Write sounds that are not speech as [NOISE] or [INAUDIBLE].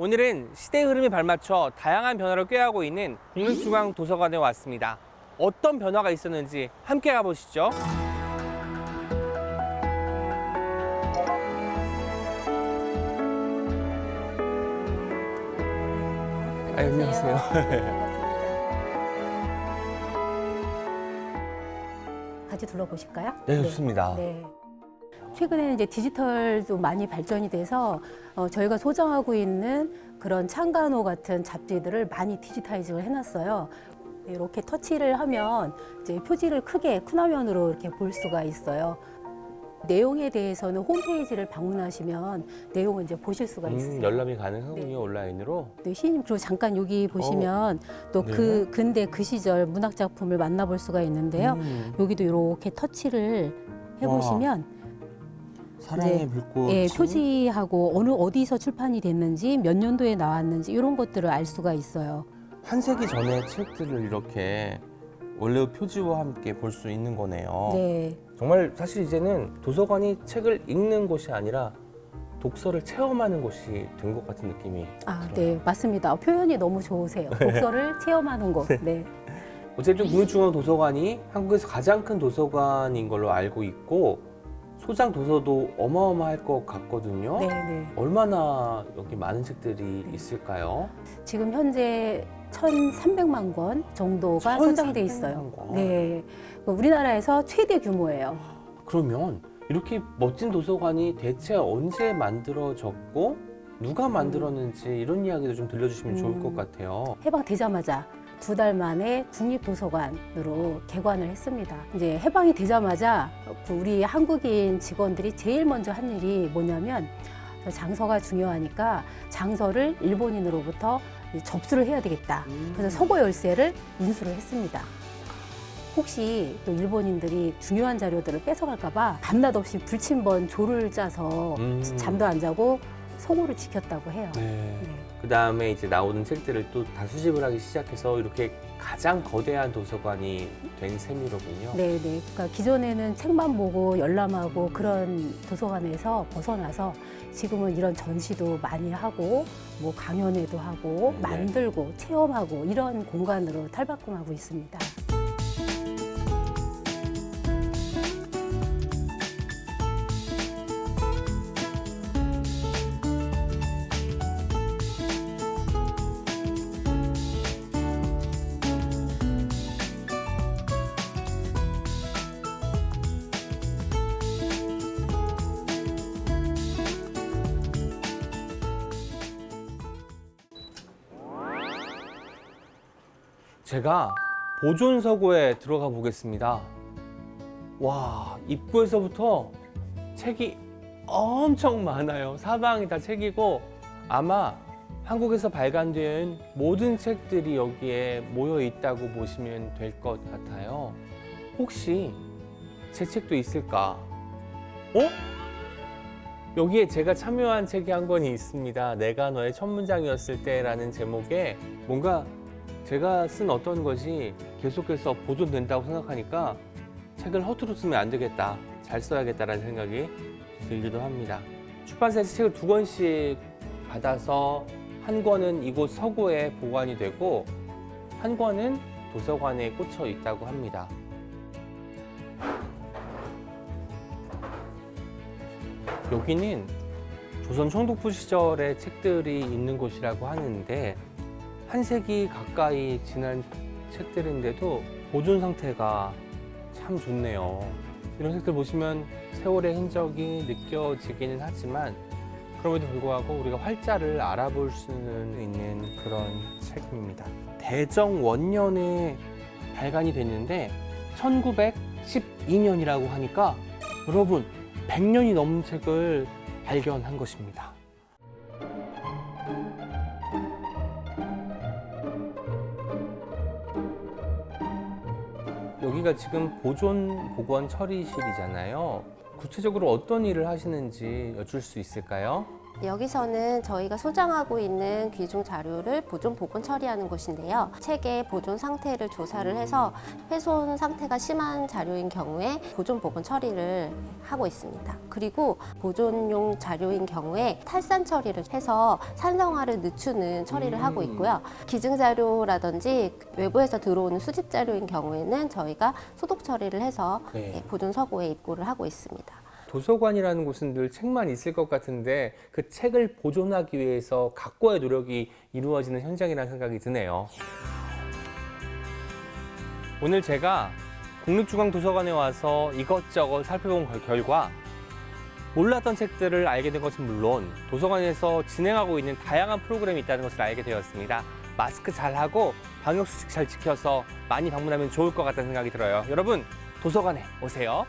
오늘은 시대 흐름에 발맞춰 다양한 변화를 꾀하고 있는 국립중앙 도서관에 왔습니다. 어떤 변화가 있었는지 함께 가보시죠. 아, 안녕하세요. 같이 둘러보실까요? 네, 좋습니다. 네. 최근에는 이제 디지털도 많이 발전이 돼서 어, 저희가 소장하고 있는 그런 창간호 같은 잡지들을 많이 디지타이징을 해놨어요. 이렇게 터치를 하면 이제 표지를 크게 큰 화면으로 이렇게 볼 수가 있어요. 내용에 대해서는 홈페이지를 방문하시면 내용을 이제 보실 수가 음, 있어요. 열람이 가능하군요, 네. 온라인으로. 네, 시인님 그리고 잠깐 여기 보시면 또그 네. 근대 그 시절 문학 작품을 만나볼 수가 있는데요. 음, 여기도 이렇게 터치를 해보시면 사랑의 이제, 불꽃. 예, 표지하고 어느 어디서 출판이 됐는지 몇 년도에 나왔는지 이런 것들을 알 수가 있어요. 한 세기 전의 책들을 이렇게 원래 표지와 함께 볼 수 있는 거네요. 네, 정말 사실 이제는 도서관이 책을 읽는 곳이 아니라 독서를 체험하는 곳이 된 것 같은 느낌이 아, 들어요. 네, 맞습니다. 표현이 너무 좋으세요. 독서를 [LAUGHS] 체험하는 곳. 네, 어쨌든 국립중앙도서관이 한국에서 가장 큰 도서관인 걸로 알고 있고 소장 도서도 어마어마할 것 같거든요. 네, 네. 얼마나 여기 많은 책들이 있을까요? 지금 현재 1,300만 권 정도가 소장돼 있어요. 1300만 권. 네, 우리나라에서 최대 규모예요. 그러면 이렇게 멋진 도서관이 대체 언제 만들어졌고 누가 만들었는지 이런 이야기도 좀 들려주시면 좋을 음. 것 같아요. 해방되자마자 두 달 만에 국립도서관으로 개관을 했습니다. 이제 해방이 되자마자 그 우리 한국인 직원들이 제일 먼저 한 일이 뭐냐면 장서가 중요하니까 장서를 일본인으로부터 접수를 해야 되겠다. 그래서 서고 열쇠를 인수를 했습니다. 혹시 또 일본인들이 중요한 자료들을 뺏어갈까봐 밤낮 없이 불침번 조를 짜서 음. 잠도 안 자고 서고를 지켰다고 해요. 네. 네. 그 다음에 이제 나오는 책들을 또 다 수집을 하기 시작해서 이렇게 가장 거대한 도서관이 된 셈이로군요. 네, 네. 그러니까 기존에는 책만 보고 열람하고 그런 도서관에서 벗어나서 지금은 이런 전시도 많이 하고 뭐 강연회도 하고 네. 만들고 체험하고 이런 공간으로 탈바꿈하고 있습니다. 제가 보존서고에 들어가 보겠습니다. 와, 입구에서부터 책이 엄청 많아요. 사방이 다 책이고 아마 한국에서 발간된 모든 책들이 여기에 모여 있다고 보시면 될 것 같아요. 혹시 제 책도 있을까? 어? 여기에 제가 참여한 책이 한 권이 있습니다. 내가 너의 첫 문장이었을 때라는 제목의 뭔가 제가 쓴 어떤 것이 계속해서 보존된다고 생각하니까 책을 허투루 쓰면 안 되겠다. 잘 써야겠다라는 생각이 들기도 합니다. 출판사에서 책을 두 권씩 받아서 한 권은 이곳 서고에 보관이 되고 한 권은 도서관에 꽂혀 있다고 합니다. 여기는 조선 총독부 시절의 책들이 있는 곳이라고 하는데 한 세기 가까이 지난 책들인데도 보존 상태가 참 좋네요. 이런 책들 보시면 세월의 흔적이 느껴지기는 하지만 그럼에도 불구하고 우리가 활자를 알아볼 수는 있는 그런 책입니다. 대정 원년에 발간이 됐는데 1912년이라고 하니까 여러분 100년이 넘는 책을 발견한 것입니다. 여기가 지금 보존 보건 처리실이잖아요. 구체적으로 어떤 일을 하시는지 여쭐 수 있을까요? 여기서는 저희가 소장하고 있는 귀중 자료를 보존 복원 처리하는 곳인데요. 책의 보존 상태를 조사를 해서 훼손 상태가 심한 자료인 경우에 보존 복원 처리를 하고 있습니다. 그리고 보존용 자료인 경우에 탈산 처리를 해서 산성화를 늦추는 처리를 음. 하고 있고요. 기증 자료라든지 외부에서 들어오는 수집 자료인 경우에는 저희가 소독 처리를 해서 네. 예, 보존 서고에 입고를 하고 있습니다. 도서관이라는 곳은 늘 책만 있을 것 같은데 그 책을 보존하기 위해서 각고의 노력이 이루어지는 현장이라는 생각이 드네요. 오늘 제가 국립중앙도서관에 와서 이것저것 살펴본 결- 결과 몰랐던 책들을 알게 된 것은 물론 도서관에서 진행하고 있는 다양한 프로그램이 있다는 것을 알게 되었습니다. 마스크 잘 하고 방역수칙 잘 지켜서 많이 방문하면 좋을 것 같다는 생각이 들어요. 여러분 도서관에 오세요.